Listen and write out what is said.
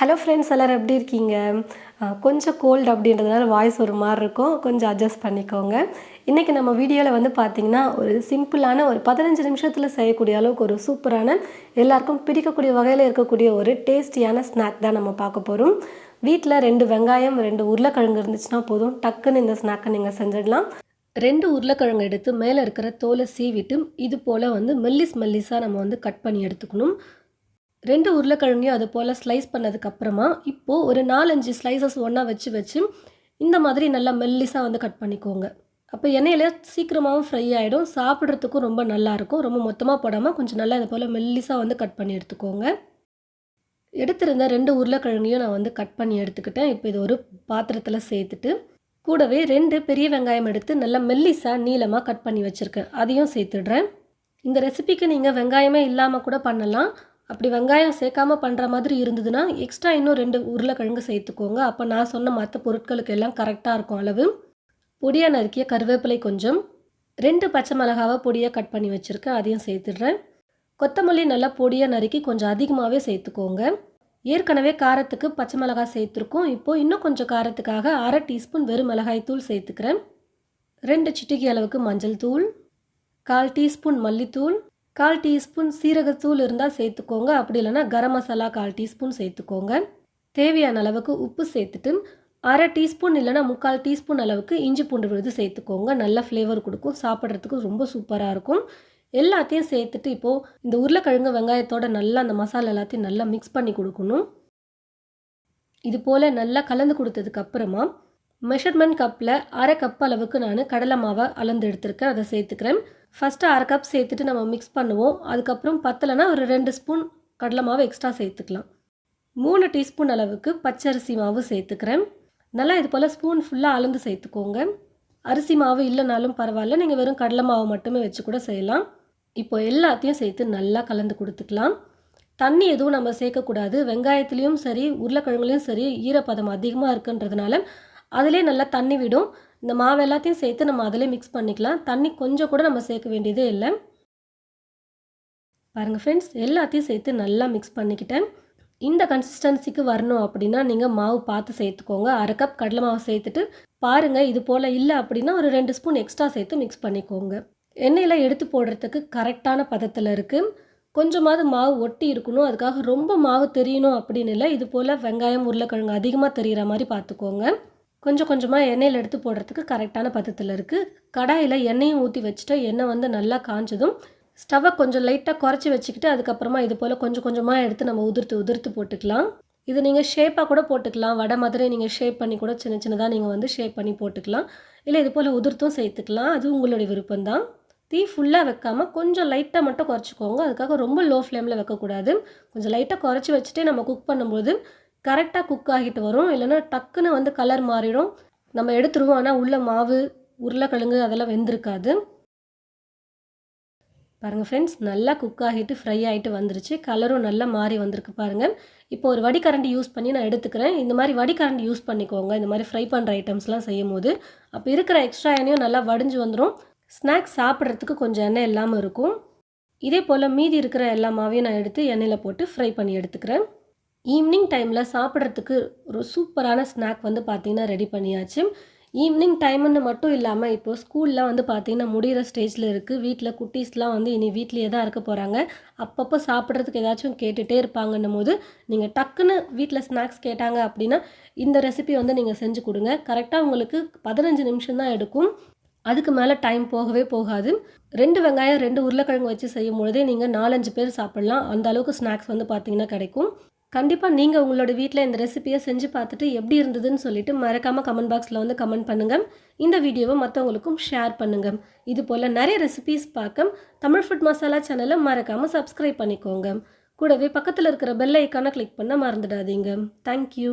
Hello friends எல்லோரும் எப்படி இருக்கீங்க? கொஞ்சம் கோல்டு அப்படின்றதுனால வாய்ஸ் ஒரு மாதிரி இருக்கும். கொஞ்சம் அட்ஜஸ்ட் பண்ணிக்கோங்க. இன்றைக்கி நம்ம வீடியோவில் வந்து பார்த்திங்கன்னா ஒரு சிம்பிளான ஒரு பதினஞ்சு நிமிஷத்தில் செய்யக்கூடிய அளவுக்கு ஒரு சூப்பரான எல்லாருக்கும் பிடிக்கக்கூடிய வகையில் இருக்கக்கூடிய ஒரு டேஸ்டியான ஸ்நாக் தான் நம்ம பார்க்க போகிறோம் வீட்டில் ரெண்டு வெங்காயம் ரெண்டு உருளைக்கிழங்கு இருந்துச்சுன்னா போதும். டக்குன்னு இந்த ஸ்நாக்கை நீங்கள் செஞ்சிடலாம். ரெண்டு உருளைக்கிழங்கு எடுத்து மேலே இருக்கிற தோலை சீவிட்டு இது போல் வந்து மெல்லிஸ் மெல்லிஸாக நம்ம வந்து கட் பண்ணி எடுத்துக்கணும். ரெண்டு உருளைக்கிழங்கையும் அது போல் ஸ்லைஸ் பண்ணதுக்கப்புறமா இப்போது ஒரு நாலஞ்சு ஸ்லைசஸ் ஒன்றா வச்சு வச்சு இந்த மாதிரி நல்லா மெல்லிஸாக வந்து கட் பண்ணிக்கோங்க. அப்போ எண்ணெயில் சீக்கிரமாகவும் ஃப்ரை ஆகிடும் சாப்பிட்றதுக்கும் ரொம்ப நல்லாயிருக்கும் ரொம்ப மொத்தமாக போடாமல் கொஞ்சம் நல்லா இது போல் மெல்லிஸாக வந்து கட் பண்ணி எடுத்துக்கோங்க. எடுத்திருந்த ரெண்டு உருளைக்கிழங்கையும் நான் வந்து கட் பண்ணி எடுத்துக்கிட்டேன். இப்போ இது ஒரு பாத்திரத்தில் சேர்த்துட்டு கூடவே ரெண்டு பெரிய வெங்காயம் எடுத்து நல்லா மெல்லிஸாக நீளமாக கட் பண்ணி வச்சுருக்கேன். அதையும் சேர்த்துடுறேன். இந்த ரெசிபிக்கு நீங்கள் வெங்காயமே இல்லாமல் கூட பண்ணலாம். அப்படி வெங்காயம் சேர்க்காம பண்ணுற மாதிரி இருந்ததுன்னா எக்ஸ்ட்ரா இன்னும் ரெண்டு உருளைக்கிழங்கு சேர்த்துக்கோங்க. அப்போ நான் சொன்ன மற்ற பொருட்களுக்கு எல்லாம் கரெக்டாக இருக்கும் அளவு. பொடியாக நறுக்கிய கருவேப்பிலை கொஞ்சம். ரெண்டு பச்சை மிளகாவை பொடியாக கட் பண்ணி வச்சுருக்கேன். அதையும் சேர்த்துடுறேன். கொத்தமல்லி நல்லா பொடியாக நறுக்கி கொஞ்சம் அதிகமாகவே சேர்த்துக்கோங்க. ஏற்கனவே காரத்துக்கு பச்சை மிளகாய் சேர்த்துருக்கோம். இப்போது இன்னும் கொஞ்சம் காரத்துக்காக அரை டீஸ்பூன் வெறும் மிளகாய் தூள் சேர்த்துக்கிறேன். ரெண்டு சிட்டிகை அளவுக்கு மஞ்சள் தூள். கால் டீஸ்பூன் மல்லித்தூள். கால் டீஸ்பூன் சீரகத்தூள் இருந்தால் சேர்த்துக்கோங்க. அப்படி இல்லைன்னா கரம் மசாலா கால் டீஸ்பூன் சேர்த்துக்கோங்க. தேவையான அளவுக்கு உப்பு சேர்த்துட்டு அரை டீஸ்பூன் இல்லைனா முக்கால் டீஸ்பூன் அளவுக்கு இஞ்சி பூண்டு விழுது சேர்த்துக்கோங்க. நல்ல ஃப்ளேவர் கொடுக்கும். சாப்பிட்றதுக்கு ரொம்ப சூப்பராக இருக்கும். எல்லாத்தையும் சேர்த்துட்டு இப்போது இந்த உருளைக்கிழங்கு வெங்காயத்தோட நல்லா அந்த மசாலா எல்லாத்தையும் நல்லா மிக்ஸ் பண்ணி கொடுக்கணும். இது போல் நல்லா கலந்து கொடுத்ததுக்கு அப்புறமா மெஷர்மெண்ட் கப்பில் அரை கப் அளவுக்கு நான் கடலை மாவை அளந்து எடுத்திருக்கேன். அதை சேர்த்துக்கிறேன். ஃபஸ்ட்டு அரை கப் சேர்த்துட்டு நம்ம மிக்ஸ் பண்ணுவோம். அதுக்கப்புறம் பத்தலைன்னா ஒரு ரெண்டு ஸ்பூன் கடலை மாவு எக்ஸ்ட்ரா சேர்த்துக்கலாம். மூணு டீஸ்பூன் அளவுக்கு பச்சரிசி மாவு சேர்த்துக்கிறேன். நல்லா இது போல் ஸ்பூன் ஃபுல்லாக அளந்து சேர்த்துக்கோங்க. அரிசி மாவு இல்லைனாலும் பரவாயில்ல. நீங்கள் வெறும் கடலை மாவு மட்டுமே வச்சு கூட செய்யலாம். இப்போ எல்லாத்தையும் சேர்த்து நல்லா கலந்து கொடுத்துக்கலாம். தண்ணி எதுவும் நம்ம சேர்க்கக்கூடாது. வெங்காயத்துலேயும் சரி உருளைக்கிழங்குலேயும் சரி ஈரப்பதம் அதிகமாக இருக்குன்றதுனால அதிலே நல்லா தண்ணி விடும். இந்த மாவு எல்லாத்தையும் சேர்த்து நம்ம அதிலே மிக்ஸ் பண்ணிக்கலாம். தண்ணி கொஞ்சம் கூட நம்ம சேர்க்க வேண்டியதே இல்லை. பாருங்கள் ஃப்ரெண்ட்ஸ் எல்லாத்தையும் சேர்த்து நல்லா மிக்ஸ் பண்ணிக்கிட்டேன். இந்த கன்சிஸ்டன்சிக்கு வரணும் அப்படின்னா நீங்கள் மாவு பார்த்து சேர்த்துக்கோங்க. அரை கப் கடலை மாவு சேர்த்துட்டு பாருங்கள் இது போல் இல்லை அப்படின்னா ஒரு ரெண்டு ஸ்பூன் எக்ஸ்ட்ரா சேர்த்து மிக்ஸ் பண்ணிக்கோங்க. எண்ணெயில் எடுத்து போடுறதுக்கு கரெக்டான பதத்தில் இருக்குது கொஞ்சமாவது மாவு ஒட்டி இருக்கணும். அதுக்காக ரொம்ப மாவு தெரியணும் அப்படின்னு இல்லை. இது போல் வெங்காயம் உருளைக்கிழங்கு அதிகமாக தெரிகிற மாதிரி பார்த்துக்கோங்க. கொஞ்சம் கொஞ்சமாக எண்ணெயில் எடுத்து போடுறதுக்கு கரெக்டான பதத்தில் இருக்குது கடாயில் எண்ணெயும் ஊற்றி வச்சுட்டு எண்ணெய் வந்து நல்லா காஞ்சதும் ஸ்டவ்வை கொஞ்சம் லைட்டாக குறைச்சி வச்சுக்கிட்டு அதுக்கப்புறமா இது போல் கொஞ்சம் கொஞ்சமாக எடுத்து நம்ம உதிர்த்து உதிர்த்து போட்டுக்கலாம். இது நீங்கள் ஷேப்பாக கூட போட்டுக்கலாம். வடை மாதிரி நீங்கள் ஷேப் பண்ணி கூட சின்ன சின்னதாக நீங்கள் வந்து ஷேப் பண்ணி போட்டுக்கலாம். இல்லை இது போல் உதிர்த்தும் சேர்த்துக்கலாம். அது உங்களுடைய விருப்பம்தான். தீ ஃபுல்லாக வைக்காமல் கொஞ்சம் லைட்டாக மட்டும் குறைச்சிக்கோங்க. அதுக்காக ரொம்ப லோ ஃப்ளேமில் வைக்கக்கூடாது. கொஞ்சம் லைட்டாக குறைச்சி வச்சுட்டே நம்ம குக் பண்ணும்போது கரெக்டாக குக் ஆகிட்டு வரும். இல்லைன்னா டக்குன்னு வந்து கலர் மாறிடும். நம்ம எடுத்துருவோம். ஆனால் உள்ள மாவு உருளைக்கிழங்கு அதெல்லாம் வெந்திருக்காது. பாருங்கள் ஃப்ரெண்ட்ஸ் நல்லா குக் ஆகிட்டு ஃப்ரை ஆகிட்டு வந்துருச்சு. கலரும் நல்லா மாறி வந்திருக்கு பாருங்கள் இப்போ ஒரு வடிகரண்டி யூஸ் பண்ணி நான் எடுத்துக்கிறேன். இந்த மாதிரி வடிகரண்டி யூஸ் பண்ணிக்கோங்க. இந்த மாதிரி ஃப்ரை பண்ணுற ஐட்டம்ஸ்லாம் செய்யும் போது அப்போ இருக்கிற எக்ஸ்ட்ரா எண்ணெயும் நல்லா வடிஞ்சு வந்துடும் ஸ்நாக்ஸ் சாப்பிட்றதுக்கு கொஞ்சம் எண்ணெய் இல்லாமல் இருக்கும். இதே போல் மீதி இருக்கிற எல்லா மாவையும் நான் எடுத்து எண்ணெயில் போட்டு ஃப்ரை பண்ணி எடுத்துக்கிறேன். ஈவினிங் டைமில் சாப்பிட்றதுக்கு ஒரு சூப்பரான ஸ்நாக் வந்து பார்த்திங்கன்னா ரெடி பண்ணியாச்சு. ஈவினிங் டைம்னு மட்டும் இல்லாமல் இப்போது ஸ்கூல்லாம் வந்து பார்த்திங்கன்னா முடிகிற ஸ்டேஜில் இருக்குது வீட்டில் குட்டீஸ்லாம் வந்து இனி வீட்லேயே தான் இருக்க போகிறாங்க அப்பப்போ சாப்பிட்றதுக்கு ஏதாச்சும் கேட்டுகிட்டே இருப்பாங்கன்னும் போது நீங்கள் டக்குன்னு வீட்டில் ஸ்நாக்ஸ் கேட்டாங்க அப்படின்னா இந்த ரெசிபி வந்து நீங்கள் செஞ்சு கொடுங்க. கரெக்டாக உங்களுக்கு பதினஞ்சு நிமிஷம் தான் எடுக்கும். அதுக்கு மேலே டைம் போகவே போகாது. ரெண்டு வெங்காயம் ரெண்டு உருளைக்கிழங்கு வச்சு செய்யும் பொழுதே நீங்கள் நாலஞ்சு பேர் சாப்பிட்லாம். அந்த அளவுக்கு ஸ்நாக்ஸ் வந்து பார்த்திங்கன்னா கிடைக்கும். கண்டிப்பாக நீங்கள் உங்களோட வீட்டில் இந்த ரெசிபியை செஞ்சு பார்த்துட்டு எப்படி இருந்ததுன்னு சொல்லிட்டு மறக்காமல் கமெண்ட் பாக்ஸில் வந்து கமெண்ட் பண்ணுங்கள் இந்த வீடியோவை மற்றவங்களுக்கும் ஷேர் பண்ணுங்கள் இது போல் நிறைய ரெசிபிஸ் பார்க்க தமிழ் ஃபுட் மசாலா சேனலை மறக்காமல் சப்ஸ்கிரைப் பண்ணிக்கோங்க. கூடவே பக்கத்தில் இருக்கிற பெல் ஐக்கானை கிளிக் பண்ண மறந்துடாதீங்க. தேங்க்யூ